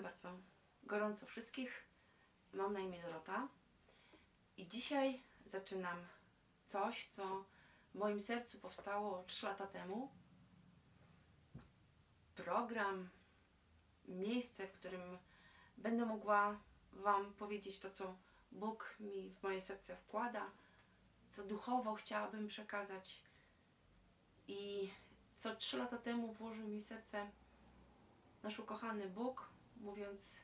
Witam bardzo gorąco wszystkich. Mam na imię Dorota i dzisiaj zaczynam coś, co w moim sercu powstało 3 lata temu. Program, miejsce, w którym będę mogła Wam powiedzieć to, co Bóg mi w moje serce wkłada, co duchowo chciałabym przekazać i co 3 lata temu włożył mi w serce nasz ukochany Bóg, mówiąc: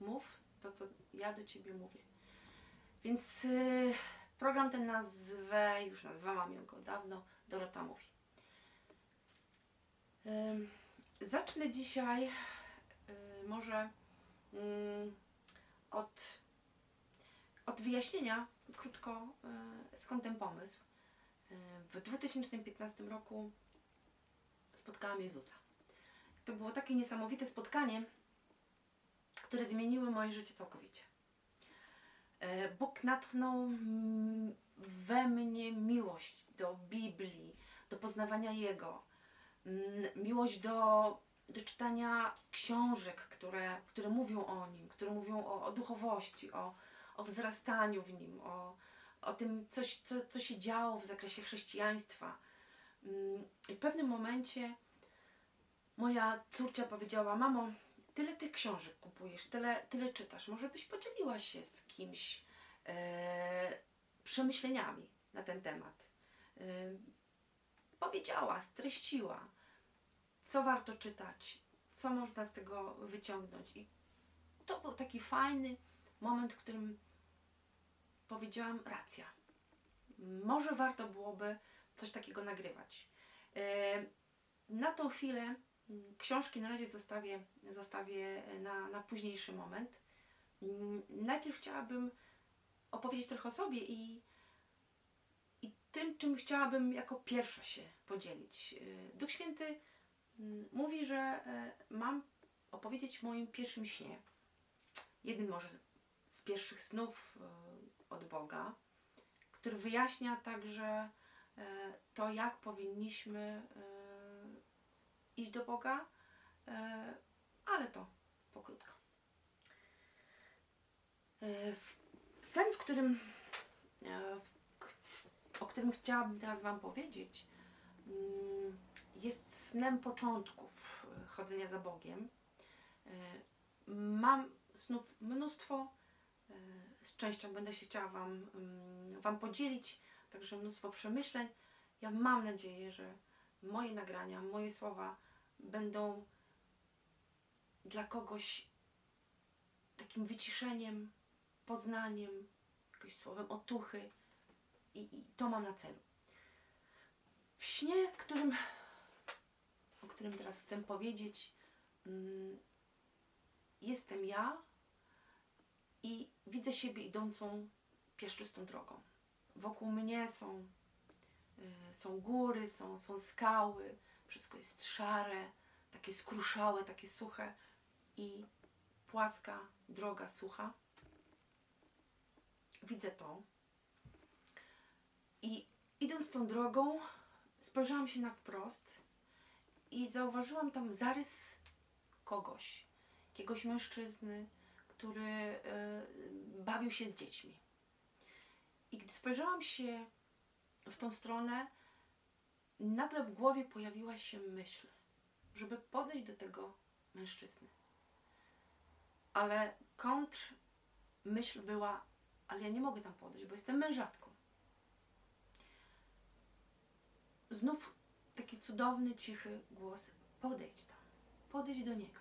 Mów to, co ja do ciebie mówię. Więc y, program ten nazwę, już nazwałam ją go dawno, Dorota mówi. Ym, zacznę dzisiaj y, może ym, od, od wyjaśnienia krótko, y, skąd ten pomysł. Y, w 2015 roku spotkałam Jezusa. To było takie niesamowite spotkanie, które zmieniły moje życie całkowicie. E, Bóg natchnął mm, we mnie miłość do Biblii, do poznawania Jego, mm, miłość do, do czytania książek, które, które mówią o Nim, które mówią o, o duchowości, o, o wzrastaniu w Nim, o, o tym, coś, co, co się działo w zakresie chrześcijaństwa. Mm, I w pewnym momencie moja córcia powiedziała: Mamo, tyle tych książek kupujesz, tyle, tyle czytasz, może byś podzieliła się z kimś e, przemyśleniami na ten temat. E, powiedziała, streściła, co warto czytać, co można z tego wyciągnąć. I to był taki fajny moment, w którym powiedziałam: racja. Może warto byłoby coś takiego nagrywać. E, na tą chwilę książki na razie zostawię, zostawię na, na późniejszy moment. Najpierw chciałabym opowiedzieć trochę o sobie i, i tym, czym chciałabym jako pierwsza się podzielić. Duch Święty mm, mówi, że e, mam opowiedzieć moim pierwszym śnie. Jednym może z- pierwszych snów e, od Boga, który wyjaśnia także e, to, jak powinniśmy iść do Boga, e, ale to pokrótko. E, Sen, w którym, e, o którym chciałabym teraz Wam powiedzieć, mm, jest snem początków chodzenia za Bogiem. Mam snów mnóstwo, z częścią będę się chciała Wam, mm, wam podzielić, także mnóstwo przemyśleń. Ja mam nadzieję, że moje nagrania, moje słowa będą dla kogoś takim wyciszeniem, poznaniem, jakimś słowem otuchy i, i to mam na celu. W śnie, którym, o którym teraz chcę powiedzieć, mm, jestem ja i widzę siebie idącą piaszczystą drogą. Wokół mnie są, y, są góry, są, są skały, wszystko jest szare, takie skruszałe, takie suche i płaska droga sucha. Widzę to. I idąc tą drogą, spojrzałam się na wprost i zauważyłam tam zarys kogoś, jakiegoś mężczyzny, który e, bawił się z dziećmi. I gdy spojrzałam się w tą stronę, nagle w głowie pojawiła się myśl, żeby podejść do tego mężczyzny. Ale kontr myśl była, ale ja nie mogę tam podejść, bo jestem mężatką. Znów taki cudowny, cichy głos, podejdź tam, podejdź do niego.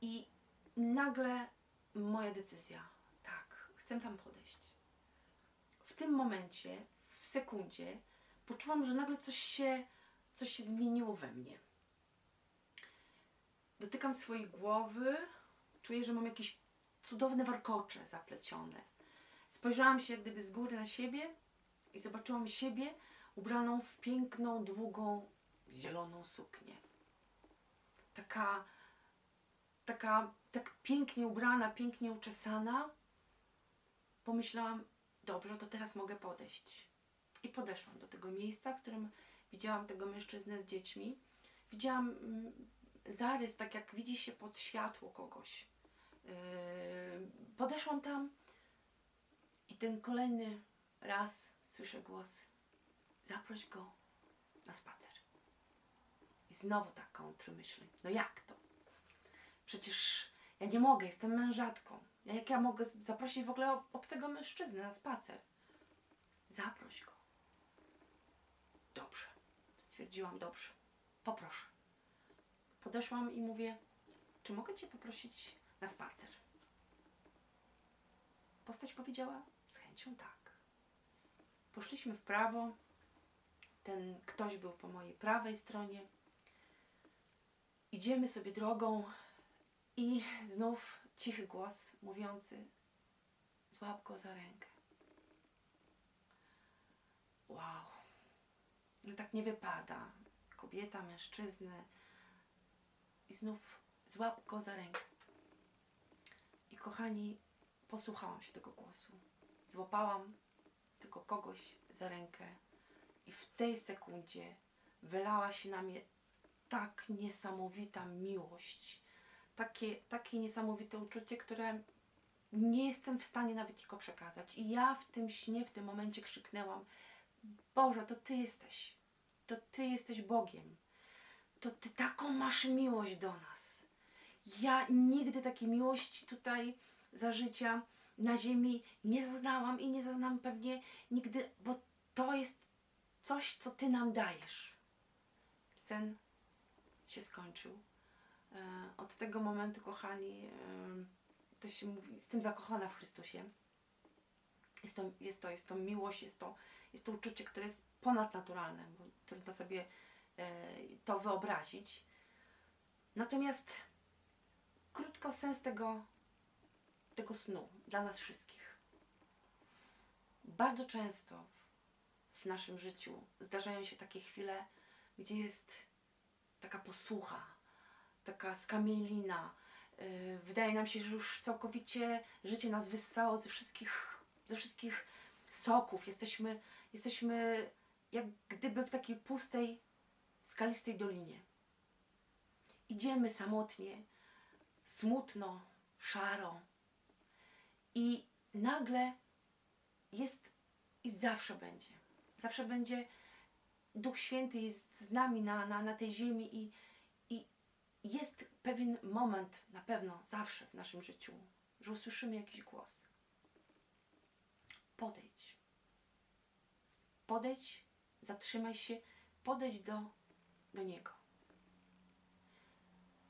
I nagle moja decyzja, tak, chcę tam podejść. W tym momencie, w sekundzie, poczułam, że nagle coś się, coś się zmieniło we mnie. Dotykam swojej głowy, czuję, że mam jakieś cudowne warkocze zaplecione. Spojrzałam się gdyby z góry na siebie i zobaczyłam siebie ubraną w piękną, długą, zieloną suknię. Taka, taka, tak pięknie ubrana, pięknie uczesana. Pomyślałam, dobrze, to teraz mogę podejść. I podeszłam do tego miejsca, w którym widziałam tego mężczyznę z dziećmi. Widziałam mm, zarys, tak jak widzi się pod światło kogoś. Yy, podeszłam tam i ten kolejny raz słyszę głos: zaproś go na spacer. I znowu tak kontrmyśleń. No jak to? Przecież ja nie mogę, jestem mężatką. Ja- Jak ja mogę zaprosić w ogóle ob- obcego mężczyznę na spacer? Zaproś go. Dobrze. Stwierdziłam, dobrze. Poproszę. Podeszłam i mówię, czy mogę Cię poprosić na spacer? Postać powiedziała, z chęcią tak. Poszliśmy w prawo. Ten ktoś był po mojej prawej stronie. Idziemy sobie drogą i znów cichy głos mówiący: Złap go za rękę. No tak nie wypada. Kobieta, mężczyznę. I znów złap go za rękę. I kochani, posłuchałam się tego głosu. Złapałam tylko kogoś za rękę i w tej sekundzie wylała się na mnie tak niesamowita miłość, takie, takie niesamowite uczucie, które nie jestem w stanie nawet tylko przekazać. I ja w tym śnie, w tym momencie krzyknęłam: Boże, to Ty jesteś. To Ty jesteś Bogiem. To Ty taką masz miłość do nas. Ja nigdy takiej miłości tutaj za życia na ziemi nie zaznałam i nie zaznam pewnie nigdy, bo to jest coś, co Ty nam dajesz. Sen się skończył. E, Od tego momentu, kochani, e, to się mówi, jestem zakochana w Chrystusie. Jest to, jest to, jest to miłość, jest to, jest to uczucie, które jest ponadnaturalne, bo trudno sobie e, to wyobrazić. Natomiast krótko sens tego, tego snu dla nas wszystkich. Bardzo często w naszym życiu zdarzają się takie chwile, gdzie jest taka posłucha, taka skamielina. Yy, wydaje nam się, że już całkowicie życie nas wyssało ze wszystkich, ze wszystkich soków. Jesteśmy, jesteśmy jak gdyby w takiej pustej, skalistej dolinie. Idziemy samotnie, smutno, szaro i nagle jest i zawsze będzie. Zawsze będzie Duch Święty jest z nami na, na, na tej ziemi i, i jest pewien moment, na pewno, zawsze w naszym życiu, że usłyszymy jakiś głos. Podejdź. Podejdź, zatrzymaj się, podejdź do, do Niego.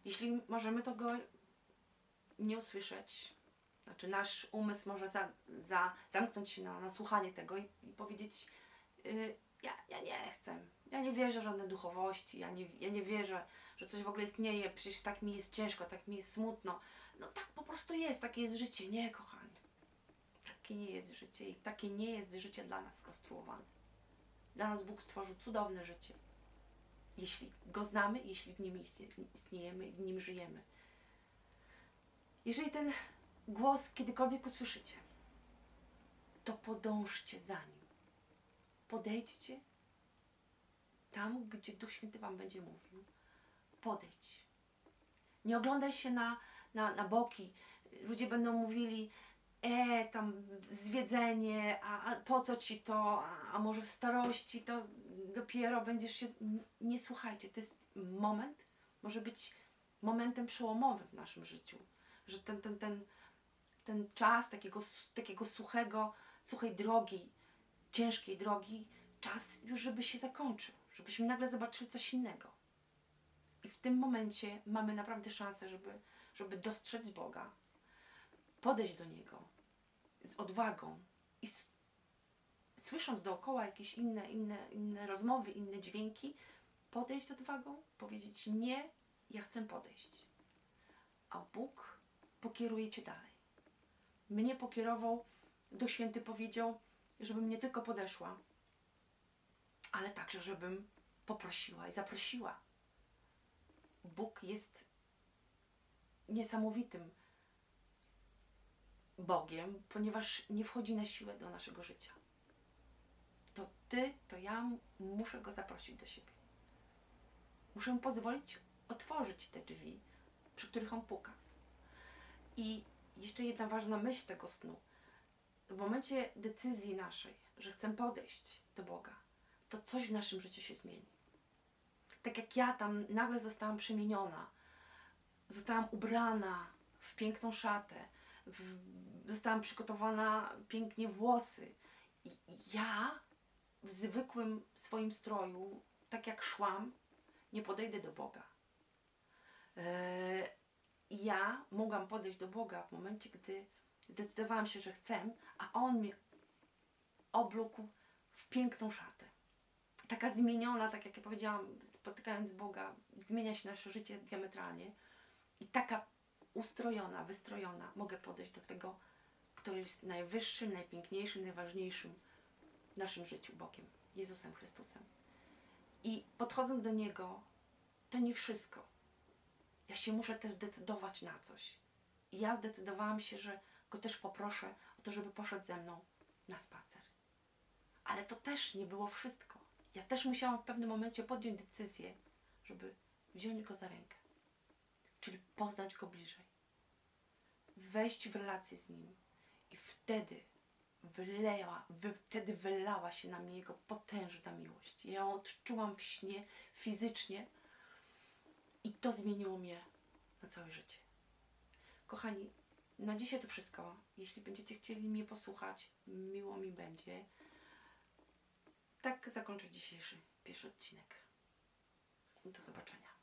Jeśli możemy to go nie usłyszeć, znaczy nasz umysł może za, za, zamknąć się na, na słuchanie tego i, i powiedzieć, y, ja, ja nie chcę, ja nie wierzę w żadne duchowości, ja nie, ja nie wierzę, że coś w ogóle istnieje, przecież tak mi jest ciężko, tak mi jest smutno. No tak po prostu jest, takie jest życie. Nie, kochani. Takie nie jest życie i takie nie jest życie dla nas skonstruowane. Dla nas Bóg stworzył cudowne życie. Jeśli Go znamy, jeśli w Nim istnie- istniejemy, w Nim żyjemy. Jeżeli ten głos kiedykolwiek usłyszycie, to podążcie za Nim. Podejdźcie tam, gdzie Duch Święty Wam będzie mówił. Podejdź. Nie oglądaj się na, na, na boki. Ludzie będą mówili, e, tam zwiedzenie, a, a po co ci to, a, a może w starości to dopiero będziesz się... Nie słuchajcie, to jest moment, może być momentem przełomowym w naszym życiu. Że ten, ten, ten, ten czas takiego, takiego suchego, suchej drogi, ciężkiej drogi, czas już, żeby się zakończył, żebyśmy nagle zobaczyli coś innego. I w tym momencie mamy naprawdę szansę, żeby, żeby dostrzec Boga, podejść do Niego z odwagą i s- słysząc dookoła jakieś inne, inne, inne rozmowy, inne dźwięki, podejść z odwagą, powiedzieć nie, ja chcę podejść. A Bóg pokieruje Cię dalej. Mnie pokierował, Duch Święty powiedział, żebym nie tylko podeszła, ale także, żebym poprosiła i zaprosiła. Bóg jest niesamowitym Bogiem, ponieważ nie wchodzi na siłę do naszego życia. To ty, to ja muszę go zaprosić do siebie. Muszę mu pozwolić otworzyć te drzwi, przy których On puka. I jeszcze jedna ważna myśl tego snu. W momencie decyzji naszej, że chcę podejść do Boga, to coś w naszym życiu się zmieni. Tak jak ja tam nagle zostałam przemieniona, zostałam ubrana w piękną szatę, zostałam przygotowana pięknie włosy. I ja w zwykłym swoim stroju, tak jak szłam, nie podejdę do Boga. Eee, ja mogłam podejść do Boga w momencie, gdy zdecydowałam się, że chcę, a On mnie oblógł w piękną szatę. Taka zmieniona, tak jak ja powiedziałam, spotykając Boga, zmienia się nasze życie diametralnie. I taka ustrojona, wystrojona, mogę podejść do tego, kto jest najwyższym, najpiękniejszym, najważniejszym w naszym życiu Bogiem, Jezusem Chrystusem. I podchodząc do Niego, to nie wszystko. Ja się muszę też zdecydować na coś. I ja zdecydowałam się, że Go też poproszę o to, żeby poszedł ze mną na spacer. Ale to też nie było wszystko. Ja też musiałam w pewnym momencie podjąć decyzję, żeby wziąć Go za rękę. Czyli poznać Go bliżej. Wejść w relację z Nim. I wtedy wyleła, wy, wtedy wylała się na mnie Jego potężna miłość. Ja ją odczułam w śnie, fizycznie. I to zmieniło mnie na całe życie. Kochani, na dzisiaj to wszystko. Jeśli będziecie chcieli mnie posłuchać, miło mi będzie. Tak zakończę dzisiejszy pierwszy odcinek. Do zobaczenia.